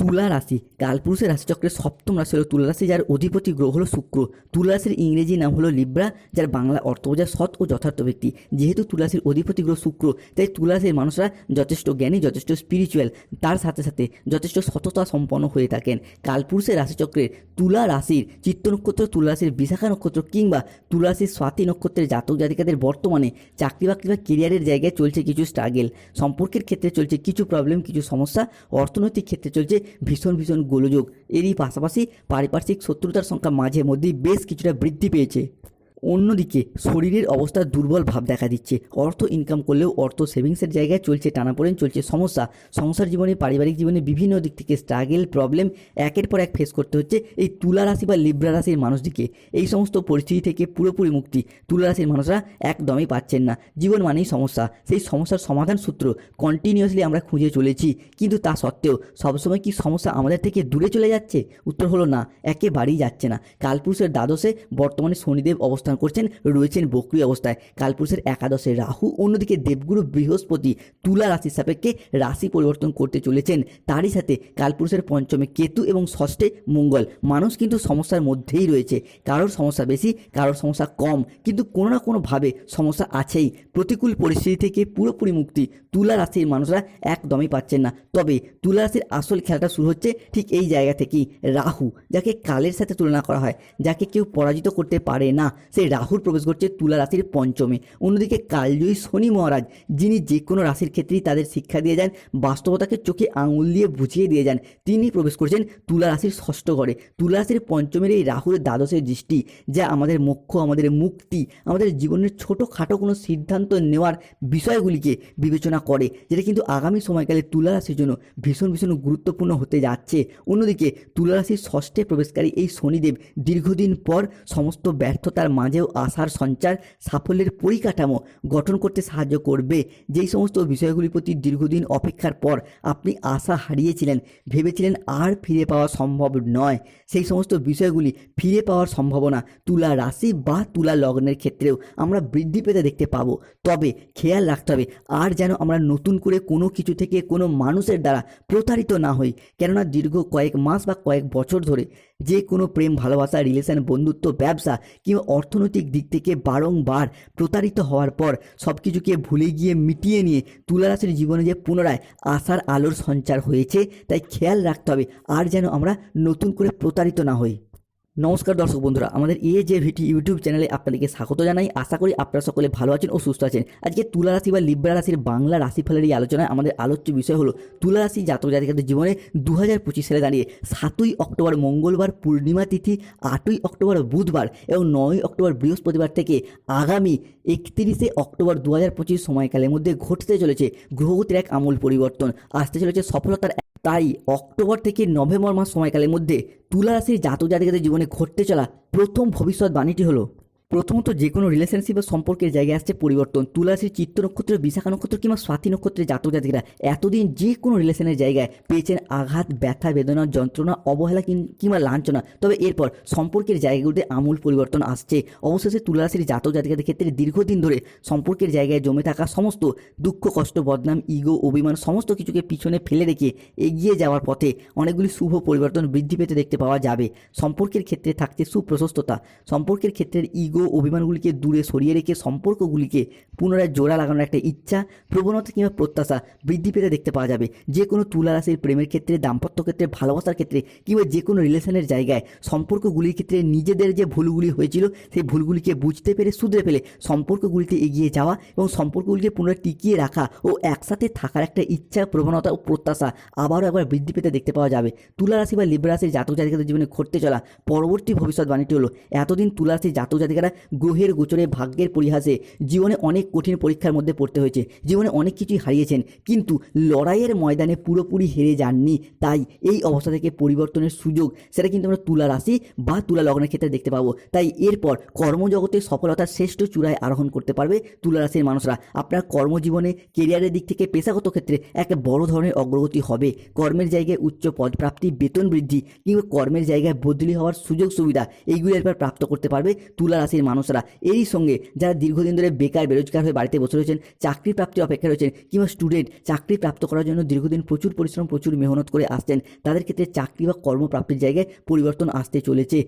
তুলা রাশি কালপুরুষের রাশিচক্রের সপ্তম রাশি হলো তুলা রাশি যার অধিপতি গ্রহ হলো শুক্র। তুলা রাশির ইংরেজি নাম হলো লিব্রা, যার বাংলা অর্থ বোঝায় সৎ ও যথার্থ ব্যক্তি। যেহেতু তুলা রাশির অধিপতি গ্রহ শুক্র, তাই তুলা রাশির মানুষরা যথেষ্ট জ্ঞানী, যথেষ্ট স্পিরিচুয়াল তার সাথে সাথে যথেষ্ট সততা সম্পন্ন হয়ে থাকেন। কালপুরুষের রাশিচক্রের তুলা রাশির চিত্ত নক্ষত্র তুলা রাশির বিশাখা নক্ষত্র কিংবা তুলা রাশির স্বাতি নক্ষত্রের জাতক জাতিকাদের বর্তমানে চাকরি বাকরি বা কেরিয়ারের জায়গায় চলছে কিছু স্ট্রাগেল সম্পর্কের ক্ষেত্রে চলছে কিছু প্রবলেম কিছু সমস্যা, অর্থনৈতিক ক্ষেত্রে চলছে ভীষণ ভীষণ গোলযোগ। এরই পাশাপাশি পারিপার্শ্বিক শত্রুতার সংখ্যা মাঝে মধ্যেই বেশ কিছুটা বৃদ্ধি পেয়েছে। অন্যদিকে শরীরের অবস্থা দুর্বল ভাব দেখা দিচ্ছে। অর্থ ইনকাম করলেও অর্থ সেভিংসের জায়গায় চলছে টানাপোড়েন, চলছে সমস্যা। সংসার জীবনে, পারিবারিক জীবনে বিভিন্ন দিক থেকে স্ট্রাগেল প্রবলেম একের পর এক ফেস করতে হচ্ছে এই তুলা রাশি বা লিব্রা রাশির মানুষদিকে এই সমস্ত পরিস্থিতি থেকে পুরোপুরি মুক্তি তুলা রাশির মানুষরা একদমই পাচ্ছেন না। জীবন মানেই সমস্যা। সেই সমস্যার সমাধান সূত্র কন্টিনিউয়াসলি আমরা খুঁজে চলেছি। কিন্তু তা সত্ত্বেও সবসময় কি সমস্যা আমাদের থেকে দূরে চলে যাচ্ছে? উত্তর হলো না, একেবারেই যাচ্ছে না। কালপুরুষের দ্বাদশে বর্তমানে শনিদেব অবস্থান করছেন, রয়েছেন বক্রি অবস্থায়। কালপুরুষের একাদশে রাহু, অন্যদিকে দেবগুরু বৃহস্পতি তুলা রাশির সাপেক্ষে রাশি পরিবর্তন করতে চলেছেন। তারই সাথে কালপুরুষের পঞ্চমে কেতু এবং ষষ্ঠে মঙ্গল। মানুষ কিন্তু সমস্যার মধ্যেই রয়েছে। কারোর সমস্যা বেশি, কারোর সমস্যা কম। কিন্তু কোনো না কোনোভাবে সমস্যা আছেই। প্রতিকূল পরিস্থিতি থেকে পুরোপুরি মুক্তি তুলা রাশির মানুষরা একদমই পাচ্ছেন না। তবে তুলা রাশির আসল খেলাটা শুরু হচ্ছে ঠিক এই জায়গা থেকেই। রাহু, যাকে কালের সাথে তুলনা করা হয়, যাকে কেউ পরাজিত করতে পারে না সেই রাহুর প্রবেশ করছে তুলা রাশির পঞ্চমে। অন্যদিকে কালজয়ী শনি মহারাজ, যিনি যে কোনো রাশির ক্ষেত্রেই তাদের শিক্ষা দিয়ে যান, বাস্তবতাকে চোখে আঙুল দিয়ে বুঝিয়ে দিয়ে যান, তিনি প্রবেশ করছেন তুলা রাশির ষষ্ঠ ঘরে। তুলা রাশির পঞ্চমের এই রাহুর দ্বাদশের দৃষ্টি, যা আমাদের মোক্ষ, আমাদের মুক্তি, আমাদের জীবনের ছোটোখাটো কোনো সিদ্ধান্ত নেওয়ার বিষয়গুলিকে বিবেচনা করে, যেটা কিন্তু আগামী সময়কালে তুলা রাশির জন্য ভীষণ ভীষণ গুরুত্বপূর্ণ হতে যাচ্ছে। অন্যদিকে তুলা রাশির ষষ্ঠে প্রবেশকারী এই শনিদেব দীর্ঘদিন পর সমস্ত ব্যর্থতার মাঝেও আশার সঞ্চার, সাফল্যের পরিকাঠামো গঠন করতে সাহায্য করবে। যেই সমস্ত বিষয়গুলির প্রতি দীর্ঘদিন অপেক্ষার পর আপনি আশা হারিয়েছিলেন, ভেবেছিলেন আর ফিরে পাওয়া সম্ভব নয়। সেই সমস্ত বিষয়গুলি ফিরে পাওয়ার সম্ভাবনা তুলা রাশি বা তুলা লগ্নের ক্ষেত্রেও আমরা বৃদ্ধি পেতে দেখতে পাবো। তবে খেয়াল রাখতে হবে, আর যেন আমরা নতুন করে কোনো কিছু থেকে কোনো মানুষের দ্বারা প্রতারিত না হই। কেননা দীর্ঘ কয়েক মাস বা কয়েক বছর ধরে যে কোনো প্রেম, ভালোবাসা রিলেশন বন্ধুত্ব, ব্যবসা কিংবা অর্থনৈতিক দিক থেকে বারংবার প্রতারিত হওয়ার পর সব কিছুকে ভুলে গিয়ে মিটিয়ে নিয়ে তুলা রাশির জীবনে যে পুনরায় আশার আলোর সঞ্চার হয়েছে, তাই খেয়াল রাখতে হবে আর যেন আমরা নতুন করে প্রতারিত না হই। নমস্কার দর্শক বন্ধুরা, আমাদের এ যে ভিটি ইউটিউব চ্যানেলে আপনাদেরকে স্বাগত জানাই। আশা করি আপনারা সকলে ভালো আছেন ও সুস্থ আছেন। আজকে তুলা রাশি বা লিব্রা রাশির বাংলা রাশিফলের এই আলোচনায় আমাদের আলোচ্য বিষয় হলো তুলা রাশি জাতক জাতিকাদের জীবনে দু হাজার পঁচিশ সালে দাঁড়িয়ে সাতই অক্টোবর মঙ্গলবার, পূর্ণিমা তিথি, আটই অক্টোবর বুধবার এবং নয়ই অক্টোবর বৃহস্পতিবার থেকে আগামী একত্রিশে অক্টোবর দু হাজার পঁচিশ সময়কালের মধ্যে ঘটতে চলেছে। গ্রহগতির এক আমূল পরিবর্তন। আসতে চলেছে সফলতার তাই অক্টোবর থেকে নভেম্বর মাস সময়কালের মধ্যে তুলা রাশির জাতক জাতিকাদের জীবনে ঘটতে চলা প্রথম ভবিষ্যৎবাণীটি হলো প্রথমত যে কোনো রিলেশনশিপ বা সম্পর্কের জায়গায় আসছে পরিবর্তন। তুলারাশির চিত্ত নক্ষত্র, বিশাখা নক্ষত্র কিংবা স্বাতি নক্ষত্রের জাতক জাতিকরা এতদিন যে কোনো রিলেশনের জায়গায় পেয়েছেন আঘাত, ব্যথা, বেদনা, যন্ত্রণা, অবহেলা কিংবা লাঞ্ছনা। তবে এরপর সম্পর্কের জায়গাগুলিতে আমূল পরিবর্তন আসছে। অবশেষে তুলারাশির জাতক জাতিকাদের ক্ষেত্রে দীর্ঘদিন ধরে সম্পর্কের জায়গায় জমে থাকা সমস্ত দুঃখ, কষ্ট, বদনাম ইগো অভিমান সমস্ত কিছুকে পিছনে ফেলে রেখে এগিয়ে যাওয়ার পথে অনেকগুলি শুভ পরিবর্তন বৃদ্ধি পেতে দেখতে পাওয়া যাবে। সম্পর্কের ক্ষেত্রে থাকছে সুপ্রশস্ততা। সম্পর্কের ক্ষেত্রে ইগো অভিমানগুলিকে দূরে সরিয়ে রেখে সম্পর্কগুলিকে পুনরায় জোড়া লাগানোর একটা ইচ্ছা, প্রবণতা কিংবা প্রত্যাশা বৃদ্ধি পেতে দেখতে পাওয়া যাবে। যে কোনো তুলা রাশির প্রেমের ক্ষেত্রে, দাম্পত্য ক্ষেত্রে, ভালোবাসার ক্ষেত্রে কিংবা যে কোনো রিলেশনের জায়গায় সম্পর্কগুলির ক্ষেত্রে নিজেদের যে ভুলগুলি হয়েছিল, সেই ভুলগুলিকে বুঝতে পেরে শুধরে ফেলে সম্পর্কগুলিতে এগিয়ে যাওয়া এবং সম্পর্কগুলিকে পুনরায় টিকিয়ে রাখা ও একসাথে থাকার একটা ইচ্ছা, প্রবণতা ও প্রত্যাশা আবারও একবার বৃদ্ধি পেতে দেখতে পাওয়া যাবে। তুলা রাশি বা লিব্রা জাতক জাতিকাদের জীবনে ঘটতে চলা পরবর্তী ভবিষ্যৎবাণীটি হলো, এতদিন তুলা রাশির জাতক জাতিকারা গ্রহের গোচরে ভাগ্যের পরিহাসে জীবনে অনেক কঠিন পরীক্ষার মধ্যে পড়তে হয়েছে। জীবনে অনেক কিছুই হারিয়েছেন, কিন্তু লড়াইয়ের ময়দানে পুরোপুরি হেরে যাননি। তাই এই অবস্থা থেকে পরিবর্তনের সুযোগ, সেটা কিন্তু আমরা তুলা রাশি বা তুলা লগ্নের ক্ষেত্রে দেখতে পাবো। তাই এরপর কর্মজগতে সফলতার শ্রেষ্ঠ চূড়ায় আরোহণ করতে পারবে তুলা রাশির মানুষরা। আপনার কর্মজীবনে কেরিয়ারের দিক থেকে পেশাগত ক্ষেত্রে এক বড় ধরনের অগ্রগতি হবে। কর্মের জায়গায় উচ্চ পদপ্রাপ্তি বেতন বৃদ্ধি কিংবা কর্মের জায়গায় বদলি হওয়ার সুযোগ সুবিধা এইগুলি এরপর প্রাপ্ত করতে পারবে তুলা রাশির রাশির মানুষরা। এরই সঙ্গে যারা দীর্ঘদিন ধরে বেকার, বেরোজগার হয়ে বাড়িতে বসে রয়েছেন চাকরি প্রাপ্তির অপেক্ষা রয়েছেন কিংবা স্টুডেন্ট চাকরি প্রাপ্ত করার জন্য দীর্ঘদিন প্রচুর পরিশ্রম, প্রচুর মেহনত করে আসছেন, তাদের ক্ষেত্রে চাকরি বা কর্মপ্রাপ্তির জায়গায় পরিবর্তন আসতে চলেছে।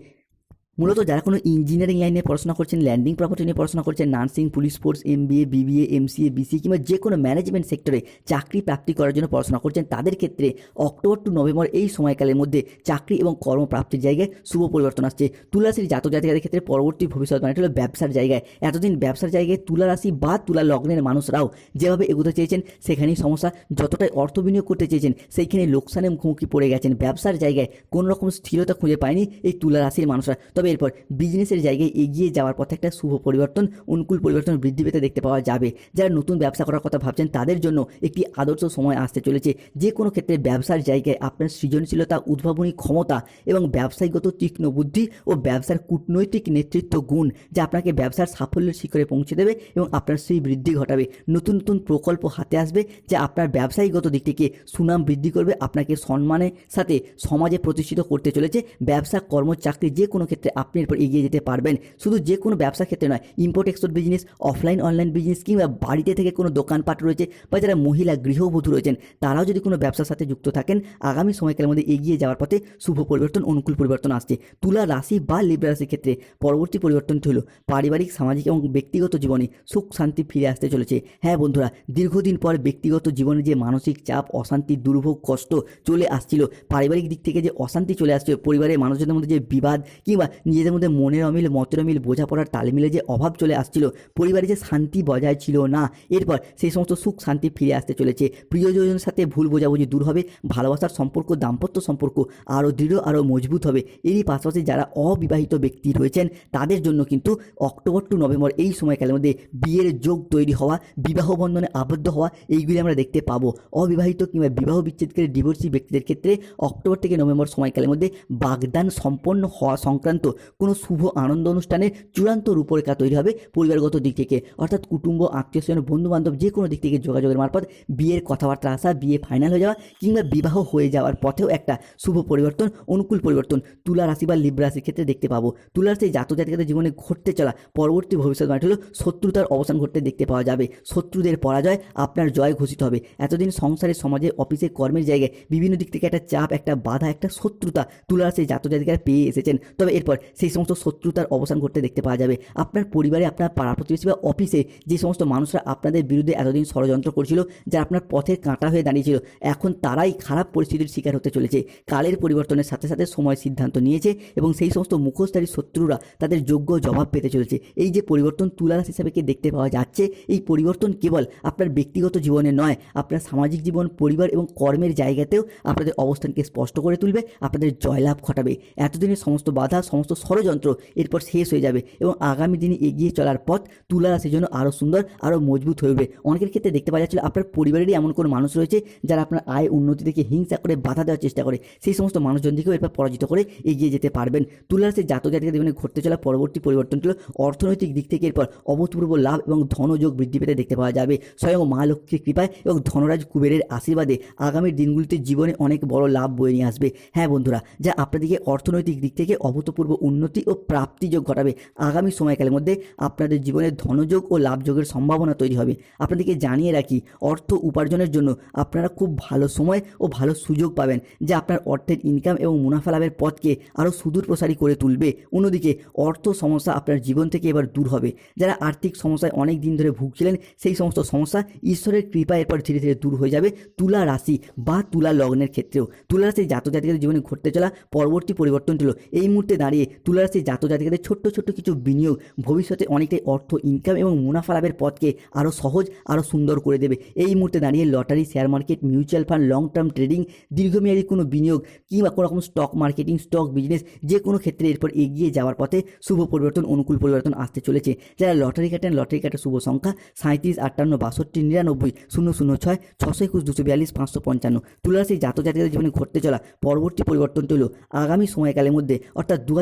মূলত যারা কোনো ইঞ্জিনিয়ারিং লাইনে পড়াশোনা করছেন ল্যান্ডিং প্রপার্টি নিয়ে পড়াশোনা করছেন nursing police force MBA BBA MCA BC কিংবা যে কোনো ম্যানেজমেন্ট সেক্টরে চাকরি প্রাপ্তি করার জন্য পড়াশোনা করছেন, তাদের ক্ষেত্রে অক্টোবর টু নভেম্বর এই সময়কালের মধ্যে চাকরি এবং কর্মপ্রাপ্তির জায়গায় শুভ পরিবর্তন আসছে। তুলা রাশির জাতক জাতিকাদের ক্ষেত্রে পরবর্তী ভবিষ্যৎ মানে হলো ব্যবসার জায়গায়। এতদিন ব্যবসার জায়গায় তুলা রাশি বা তুলা লগ্নের মানুষরাও যেভাবে এগোতে চেয়েছেন, সেখানেই সমস্যা যতটাই অর্থ বিনিয়োগ করতে চেয়েছেন, সেইখানে লোকসানে মুখোমুখি পড়ে গেছেন। ব্যবসার জায়গায় কোনো রকম স্থিরতা খুঁজে পায়নি এই তুলা রাশির মানুষরা তবে এরপর বিজনেসের জায়গায় এগিয়ে যাওয়ার পথে একটা শুভ পরিবর্তন, অনুকূল পরিবর্তন বৃদ্ধি পেতে দেখতে পাওয়া যাবে। যারা নতুন ব্যবসা করার কথা ভাবছেন, তাদের জন্য একটি আদর্শ সময় আসতে চলেছে। যে কোনো ক্ষেত্রে ব্যবসার জায়গায় আপনার সৃজনশীলতা, উদ্ভাবনী ক্ষমতা এবং ব্যবসায়িকগত তীক্ষ্ণ বুদ্ধি ও ব্যবসার কূটনৈতিক নেতৃত্ব গুণ যা আপনাকে ব্যবসার সাফল্যের শিখরে পৌঁছে দেবে এবং আপনার সেই বৃদ্ধি ঘটাবে। নতুন নতুন প্রকল্প হাতে আসবে যা আপনার ব্যবসায়িকগত দিক থেকে সুনাম বৃদ্ধি করবে, আপনাকে সম্মানের সাথে সমাজে প্রতিষ্ঠিত করতে চলেছে। ব্যবসা, কর্ম, চাকরি যে কোনো ক্ষেত্রে আপনি এরপর এগিয়ে যেতে পারবেন। শুধু যে কোনো ব্যবসা ক্ষেত্রে নয় import export business offline online business কিংবা বাড়িতে থেকে কোনো দোকানপাট রয়েছে বা যারা মহিলা, গৃহবধূ রয়েছেন, তারাও যদি কোনো ব্যবসার সাথে যুক্ত থাকেন, আগামী সময়কালের মধ্যে এগিয়ে যাওয়ার পথে শুভ পরিবর্তন, অনুকূল পরিবর্তন আসছে। তুলা রাশি বা লিব্রা রাশির ক্ষেত্রে পরবর্তী পরিবর্তনটি হলো পারিবারিক, সামাজিক এবং ব্যক্তিগত জীবনে সুখ, শান্তি ফিরে আসতে চলেছে। হ্যাঁ বন্ধুরা, দীর্ঘদিন পর ব্যক্তিগত জীবনে যে মানসিক চাপ, অশান্তি, দুর্ভোগ, কষ্ট চলে আসছিল, পারিবারিক দিক থেকে যে অশান্তি চলে আসছিল, পরিবারের মানুষজনের মধ্যে যে বিবাদ কিংবা নিজেদের মধ্যে মনের অমিল, মতের অমিল, বোঝাপড়ার তালমিলে যে অভাব চলে আসছিল, পরিবারে যে শান্তি বজায় ছিল না, এরপর সেই সমস্ত সুখ শান্তি ফিরে আসতে চলেছে। প্রিয়জনের সাথে ভুল বোঝাবুঝি দূর হবে, ভালোবাসার সম্পর্ক, দাম্পত্য সম্পর্ক আরও দৃঢ়, আরও মজবুত হবে। এরই পাশাপাশি যারা অবিবাহিত ব্যক্তি রয়েছেন, তাদের জন্য কিন্তু অক্টোবর টু নভেম্বর এই সময়কালের মধ্যে বিয়ের যোগ তৈরি হওয়া, বিবাহ বন্ধনে আবদ্ধ হওয়া, এইগুলি আমরা দেখতে পাবো। অবিবাহিত কিংবা বিবাহ বিচ্ছেদকারী ডিভোর্সি ব্যক্তিদের ক্ষেত্রে অক্টোবর থেকে নভেম্বর সময়কালের মধ্যে বাগদান সম্পন্ন হওয়া সংক্রান্ত কোনো শুভ আনন্দ অনুষ্ঠানের চূড়ান্ত রূপরেখা তৈরি হবে পরিবারগত দিক থেকে। অর্থাৎ কুটুম্ব, আত্মীয় স্বজন বন্ধু বান্ধব যে কোনো দিক থেকে যোগাযোগের মারফত বিয়ের কথাবার্তা আসা, বিয়ে ফাইনাল হয়ে যাওয়া কিংবা বিবাহ হয়ে যাওয়ার পথেও একটা শুভ পরিবর্তন, অনুকূল পরিবর্তন তুলা রাশি বা লিব্রা রাশির ক্ষেত্রে দেখতে পাবো। তুলা রাশি জাতক জাতিকাদের জীবনে ঘটতে চলা পরবর্তী ভবিষ্যৎ মানে হলো শত্রুতার অবসান ঘটতে দেখতে পাওয়া যাবে। শত্রুদের পরাজয় আপনার জয় ঘোষিত হবে। এতদিন সংসারে, সমাজে, অফিসে, কর্মের জায়গায় বিভিন্ন দিক থেকে একটা চাপ, একটা বাধা, একটা শত্রুতা তুলা রাশি জাতক জাতিকারা পেয়ে এসেছেন। তবে এরপর সেই সমস্ত শত্রুতার অবসান ঘটতে দেখতে পাওয়া যাবে। আপনার পরিবারে, আপনার পাড়া প্রতিবেশী বা অফিসে যে সমস্ত মানুষরা আপনাদের বিরুদ্ধে এতদিন ষড়যন্ত্র করছিল যারা আপনার পথের কাঁটা হয়ে দাঁড়িয়েছিল, এখন তারাই খারাপ পরিস্থিতির শিকার হতে চলেছে। কালের পরিবর্তনের সাথে সাথে সময় সিদ্ধান্ত নিয়েছে এবং সেই সমস্ত মুখোশধারী শত্রুরা তাদের যোগ্য জবাব পেতে চলেছে। এই যে পরিবর্তন তুলারাস হিসাবে কে দেখতে পাওয়া যাচ্ছে? এই পরিবর্তন কেবল আপনার ব্যক্তিগত জীবনে নয়, আপনার সামাজিক জীবন, পরিবার এবং কর্মের জায়গাতেও আপনাদের অবস্থানকে স্পষ্ট করে তুলবে, আপনাদের জয়লাভ ঘটাবে। এতদিনের সমস্ত বাধা, সমস্ত ষড়যন্ত্র এরপর শেষ হয়ে যাবে এবং আগামী দিনে এগিয়ে চলার পথ তুলা রাশির জন্য আরও সুন্দর আরও মজবুত হয়ে অনেকের ক্ষেত্রে দেখতে পাওয়া যাচ্ছিল আপনার পরিবারেরই এমন কোনো মানুষ রয়েছে যারা আপনার আয় উন্নতি থেকে হিংসা করে বাধা দেওয়ার চেষ্টা করে। সেই সমস্ত মানুষজন থেকেও এরপর পরাজিত করে এগিয়ে যেতে পারবেন। তুলা রাশির জাতক জাতিকা জীবনে ঘটতে চলা পরবর্তী পরিবর্তন ছিল অর্থনৈতিক দিক থেকে এরপর অভূতপূর্ব লাভ এবং ধনযোগ বৃদ্ধি পেতে দেখতে পাওয়া যাবে। স্বয়ং মা লক্ষ্মীর কৃপায় এবং ধনরাজ কুবেরের আশীর্বাদে আগামী দিনগুলিতে জীবনে অনেক বড় লাভ বয়ে নিয়ে আসবে। হ্যাঁ বন্ধুরা, যা আপনাদেরকে অর্থনৈতিক দিক থেকে অভূতপূর্ব উন্নতি ও প্রাপ্তিযোগ ঘটাবে। আগামী সময়কালের মধ্যে আপনাদের জীবনে ধনযোগ ও লাভযোগের সম্ভাবনা তৈরি হবে। আপনাদেরকে জানিয়ে রাখি, অর্থ উপার্জনের জন্য আপনারা খুব ভালো সময় ও ভালো সুযোগ পাবেন, যা আপনার অর্থের ইনকাম এবং মুনাফা লাভের পথকে আরও সুদূর প্রসারী করে তুলবে। অন্যদিকে, অর্থ সমস্যা আপনার জীবন থেকে এবার দূর হবে। যারা আর্থিক সমস্যায় অনেক দিন ধরে ভুগছিলেন, সেই সমস্ত সমস্যা ঈশ্বরের কৃপা এরপর ধীরে ধীরে দূর হয়ে যাবে তুলা রাশি বা তুলা লগ্নের ক্ষেত্রেও। তুলা রাশি জাতক জাতিকাদের জীবনে ঘটতে চলা পরবর্তী পরিবর্তন ছিল এই মুহূর্তে দাঁড়িয়ে তুলা রাশি জাতক জাতিকাদের ছোট্ট ছোট্ট কিছু বিনিয়োগ ভবিষ্যতে অনেকটাই অর্থ ইনকাম এবং মুনাফা লাভের পথকে আরও সহজ আরও সুন্দর করে দেবে। এই মুহূর্তে দাঁড়িয়ে lottery share market mutual fund long term trading দীর্ঘমেয়াদী কোনো বিনিয়োগ কিংবা কোনো রকম স্টক মার্কেটিং স্টক বিজনেস যে কোনো ক্ষেত্রে এরপর এগিয়ে যাওয়ার পথে শুভ পরিবর্তন, অনুকূল পরিবর্তন আসতে চলেছে। যারা লটারি কাটেন, লটারি কাটার শুভ সংখ্যা সাঁত্রিশ আটান্ন, বাষট্টি, নিরানব্বই, শূন্য শূন্য, ছয়, ছশো একুশ, দুশো বিয়াল্লিশ, পাঁচশো পঞ্চান্ন। তুলারাশি জাতক জাতিকাদের জীবনে ঘটতে চলা পরবর্তী পরিবর্তনটি হলো আগামী সময়কালের মধ্যে, অর্থাৎ দু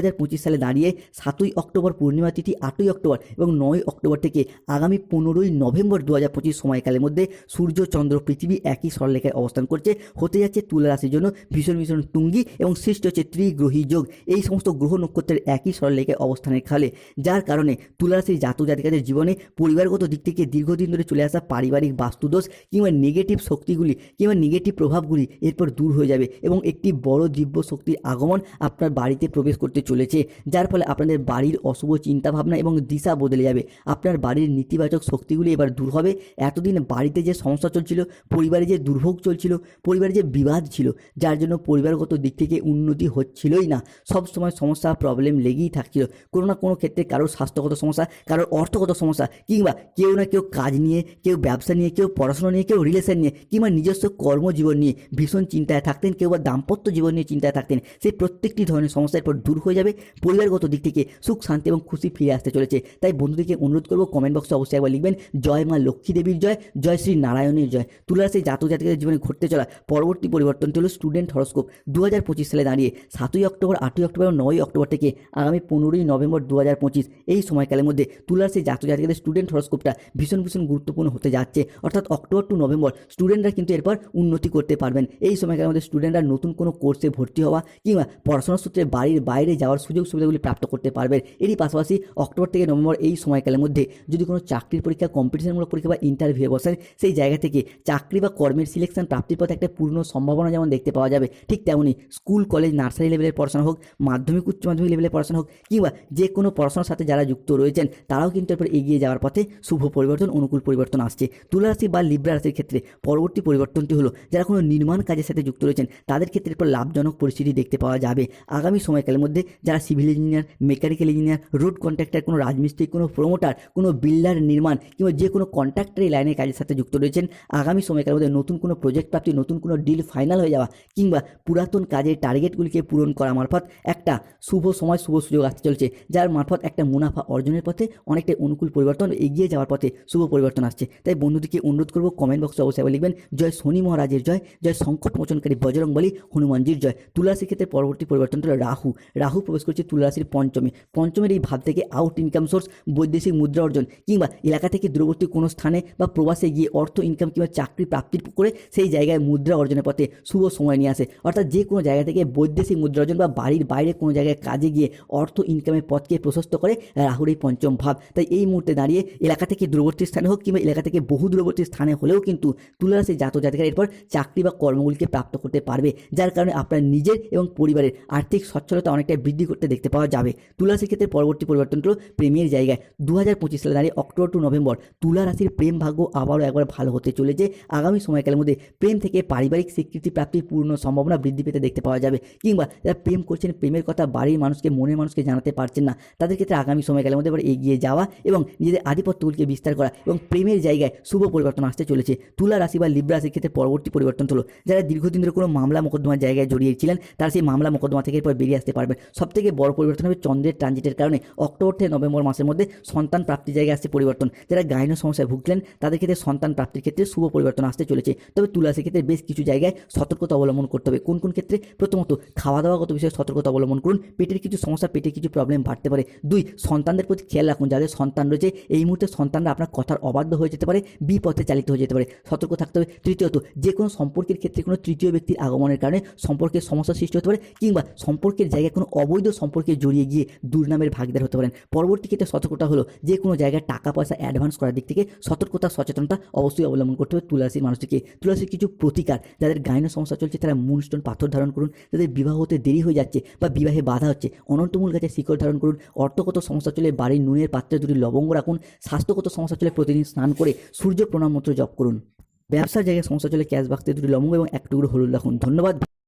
সালে দাঁড়িয়ে সাতই অক্টোবর পূর্ণিমা তিথি আটই অক্টোবর এবং নয় অক্টোবর থেকে আগামী পনেরোই নভেম্বর দু হাজার পঁচিশ সময়কালের মধ্যে সূর্য, চন্দ্র, পৃথিবী একই সরলরেখায় অবস্থান করছে। হতে যাচ্ছে তুলা রাশির জন্য ভীষণ ভীষণ তুঙ্গি এবং সৃষ্টি হচ্ছে ত্রিগ্রহী যোগ। এই সমস্ত গ্রহ নক্ষত্রের একই সরলরেখায় অবস্থানের ফলে যার কারণে তুলা রাশির জাতক জাতিকাদের জীবনে পরিবারগত দিক থেকে দীর্ঘদিন ধরে চলে আসা পারিবারিক বাস্তুদোষ কিংবা নেগেটিভ শক্তিগুলি কিংবা নেগেটিভ প্রভাবগুলি এরপর দূর হয়ে যাবে এবং একটি বড় দিব্য শক্তির আগমন আপনার বাড়িতে প্রবেশ করতে চলেছে, যার ফলে আপনাদের বাড়ির অশুভ চিন্তাভাবনা এবং দিশা বদলে যাবে। আপনার বাড়ির নেতিবাচক শক্তিগুলি এবার দূর হবে। এতদিন বাড়িতে যে সমস্যা চলছিল, পরিবারে যে দুর্ভোগ চলছিল, পরিবারে যে বিবাদ ছিল, যার জন্য পরিবারগত দিক থেকে উন্নতি হচ্ছিলই না। সব সময় সমস্যা প্রবলেম লেগেই থাকছিল। কোনো না কোনো ক্ষেত্রে কারোর স্বাস্থ্যগত সমস্যা, কারোর অর্থগত সমস্যা, কিংবা কেউ না কেউ কাজ নিয়ে, কেউ ব্যবসা নিয়ে, কেউ পড়াশোনা নিয়ে, কেউ রিলেশন নিয়ে, কিংবা নিজস্ব কর্মজীবন নিয়ে ভীষণ চিন্তায় থাকতেন, কেউ বা দাম্পত্য জীবন নিয়ে চিন্তায় থাকতেন। সেই প্রত্যেকটি ধরনের সমস্যার পর দূর হয়ে যাবে। পরিবারগত দিক থেকে সুখ, শান্তি এবং খুশি ফিরে আসতে চলেছে। তাই বন্ধুদেরকে অনুরোধ করব কমেন্ট বক্সে অবশ্যই একবার লিখবেন, জয় মা লক্ষ্মী দেবীর জয় জয় শ্রী নারায়ণের জয়। তুলার সেই জাতক জাতিকাদের জীবনে ঘটতে চলা পরবর্তী পরিবর্তনটি হলো স্টুডেন্ট হরস্কোপ দু হাজার পঁচিশ সালে দাঁড়িয়ে সাতই অক্টোবর, আটই অক্টোবর এবং নয়ই অক্টোবর থেকে আগামী পনেরোই নভেম্বর দু হাজার পঁচিশ এই সময়কালের মধ্যে তুলার সেই জাতক জাতিকাদের স্টুডেন্ট হরস্কোপটা ভীষণ ভীষণ গুরুত্বপূর্ণ হতে যাচ্ছে। অর্থাৎ অক্টোবর টু নভেম্বর স্টুডেন্টরা কিন্তু এরপর উন্নতি করতে পারবেন। এই সময়কালের মধ্যে স্টুডেন্টরা নতুন কোনো কোর্সে ভর্তি হওয়া কিংবা পড়াশোনার সূত্রে বাড়ির বাইরে যাওয়ার সুযোগ সুবিধাগুলি প্রাপ্ত করতে পারবেন। এরই পাশাপাশি অক্টোবর থেকে নভেম্বর এই সময়কালের মধ্যে যদি কোনো চাকরির পরীক্ষা কম্পিটিশনমূলক পরীক্ষা বা ইন্টারভিউ বসেন, সেই জায়গা থেকে চাকরি বা কর্মের সিলেকশন প্রাপ্তির পথে একটা পূর্ণ সম্ভাবনা যেমন দেখতে পাওয়া যাবে, ঠিক তেমনই স্কুল কলেজ নার্সারি লেভেলের পড়াশোনা হোক, মাধ্যমিক, উচ্চ মাধ্যমিক লেভেলের পড়াশোনা হোক, কিংবা যে কোনো পড়াশোনার সাথে যারা যুক্ত রয়েছেন, তারাও কিন্তু এরপর এগিয়ে যাওয়ার পথে শুভ পরিবর্তন, অনুকূল পরিবর্তন আসছে। তুলা রাশি বা লিব্রা রাশির ক্ষেত্রে পরবর্তী পরিবর্তনটি হলো, যারা কোনো নির্মাণ কাজের সাথে যুক্ত রয়েছেন, তাদের ক্ষেত্রে এরপর লাভজনক পরিস্থিতি দেখতে পাওয়া যাবে। আগামী সময়কালের মধ্যে যারা civil engineer mechanical engineer road contractor কোনো রাজমিস্ত্রি, কোনো প্রমোটার কোনো বিল্ডার নির্মাণ কিংবা যে কোনো কন্ট্রাক্টর লাইনের কাজের সাথে যুক্ত রয়েছেন, আগামী সময়কালের মধ্যে নতুন কোনো প্রজেক্ট প্রাপ্তি, নতুন কোনো ডিল ফাইনাল হয়ে যাওয়া কিংবা পুরাতন কাজের টার্গেটগুলিকে পূরণ করা মারফত একটা শুভ সময়, শুভ সুযোগ আসতে চলছে, যার মারফত একটা মুনাফা অর্জনের পথে অনেকটা অনুকূল পরিবর্তন এগিয়ে যাওয়ার পথে শুভ পরিবর্তন আসছে। তাই বন্ধুদেরকে অনুরোধ করব কমেন্ট বক্সে অবশ্যই লিখবেন, জয় শনি মহারাজের জয় জয় সংকট মোচনকারী বজরং বলি হনুমানজির জয়। তুলারাশির ক্ষেত্রে পরবর্তী পরিবর্তন হলো রাহু রাহু করছে তুলারাশির পঞ্চমে। পঞ্চমের এই ভাব থেকে আউট ইনকাম সোর্স বৈদেশিক মুদ্রা অর্জন কিংবা এলাকা থেকে দূরবর্তী কোনো স্থানে বা প্রবাসে গিয়ে অর্থ ইনকাম কিংবা চাকরি প্রাপ্তির করে সেই জায়গায় মুদ্রা অর্জনের পথে শুভ সময় নিয়ে আসে। অর্থাৎ যে কোনো জায়গা থেকে বৈদেশিক মুদ্রা অর্জন বা বাড়ির বাইরে কোনো জায়গায় কাজে গিয়ে অর্থ ইনকামের পথকে প্রশস্ত করে রাহুর এই পঞ্চম ভাব। তাই এই মুহূর্তে দাঁড়িয়ে এলাকা থেকে দূরবর্তী স্থানে হোক কিংবা এলাকা থেকে বহু দূরবর্তী স্থানে হলেও কিন্তু তুলারাশি জাত জাতিকার এরপর চাকরি বা কর্মগুলিকে প্রাপ্ত করতে পারবে, যার কারণে আপনার নিজের এবং পরিবারের আর্থিক সচ্ছলতা অনেকটাই বৃদ্ধি করতে দেখতে পাওয়া যাবে। তুলারাশির ক্ষেত্রে পরবর্তী পরিবর্তনটা প্রেমের জায়গায়। দু হাজার পঁচিশ সালে দাঁড়িয়ে অক্টোবর টু নভেম্বর তুলা রাশির প্রেম ভাগ্য আবারও একবার ভালো হতে চলেছে। আগামী সময়কালের মধ্যে প্রেম থেকে পারিবারিক স্বীকৃতি প্রাপ্তির পূর্ণ সম্ভাবনা বৃদ্ধি পেতে দেখতে পাওয়া যাবে। কিংবা যারা প্রেম করছেন, প্রেমের কথা বাড়ির মানুষকে, মনের মানুষকে জানাতে পারছেন না, তাদের ক্ষেত্রে আগামী সময়কালের মধ্যে এবার এগিয়ে যাওয়া এবং নিজেদের আধিপত্যগুলিকে বিস্তার করা এবং প্রেমের জায়গায় শুভ পরিবর্তন আসতে চলেছে। তুলা রাশি বা লিব্রা রাশির ক্ষেত্রে পরবর্তী পরিবর্তন হলো, যারা দীর্ঘদিন ধরে কোনো মামলা মোকদ্দমার জায়গায় জড়িয়েছিলেন তারা সেই মামলা মোকদ্দমা থেকে এরপর বেরিয়ে আসতে পারবেন। সবথেকে বড় পরিবর্তন হবে চন্দ্রের ট্রানজিটের কারণে। অক্টোবর থেকে নভেম্বর মাসের মধ্যে সন্তান প্রাপ্তির জায়গায় আসছে পরিবর্তন। যারা গাইনো সমস্যায় ভুগলেন তাদের ক্ষেত্রে সন্তান প্রাপ্তির ক্ষেত্রে শুভ পরিবর্তন আসতে চলেছে। তবে তুলাসের ক্ষেত্রে বেশ কিছু জায়গায় সতর্কতা অবলম্বন করতে হবে। কোন কোন ক্ষেত্রে? প্রথমত খাওয়া দাওয়াগত বিষয়ে সতর্কতা অবলম্বন করুন। পেটের কিছু সমস্যা, পেটের কিছু প্রবলেম বাড়তে পারে। দুই, সন্তানদের প্রতি খেয়াল রাখুন। যাদের সন্তান রয়েছে, এই মুহূর্তে সন্তানরা আপনার কথার অবাধ্য হয়ে যেতে পারে, বিপথে চালিত হয়ে যেতে পারে। সতর্ক থাকতে হবে। তৃতীয়ত, যে কোনো সম্পর্কের ক্ষেত্রে কোনো তৃতীয় ব্যক্তির আগমনের কারণে সম্পর্কের সমস্যা সৃষ্টি হতে পারে, কিংবা সম্পর্কের জায়গায় কোনো অবৈধ সম্পর্কে জড়িয়ে গিয়ে দুর্নামের ভাগিদার হতে পারেন। পরবর্তী ক্ষেত্রে সতর্কতা হলো যে কোনো জায়গায় টাকা পয়সা অ্যাডভান্স করার দিক থেকে সতর্কতা, সচেতনতা অবশ্যই অবলম্বন করতে হবে তুলাসীর মানুষটিকে। তুলাসীর কিছু প্রতিকার, যাদের গায়না সমস্যা চলছে তারা মুনস্টোন পাথর ধারণ করুন, যাদের বিবাহ হতে দেরি হয়ে যাচ্ছে বা বিবাহে বাধা হচ্ছে, অনন্তমূল গাছের শিকড় ধারণ করুন, অর্থগত সমস্যা চলে বাড়ির নুনের পাত্রে দুটি লবঙ্গ রাখুন, স্বাস্থ্যগত সমস্যা চলে প্রতিদিন স্নান করে সূর্য প্রণাম মন্ত্র জপ করুন। ব্যবসার জায়গায় সমস্যা চলে ক্যাশ বাক্সে দুটি লবঙ্গ এবং এক টুকরো হলুদ রাখুন। ধন্যবাদ।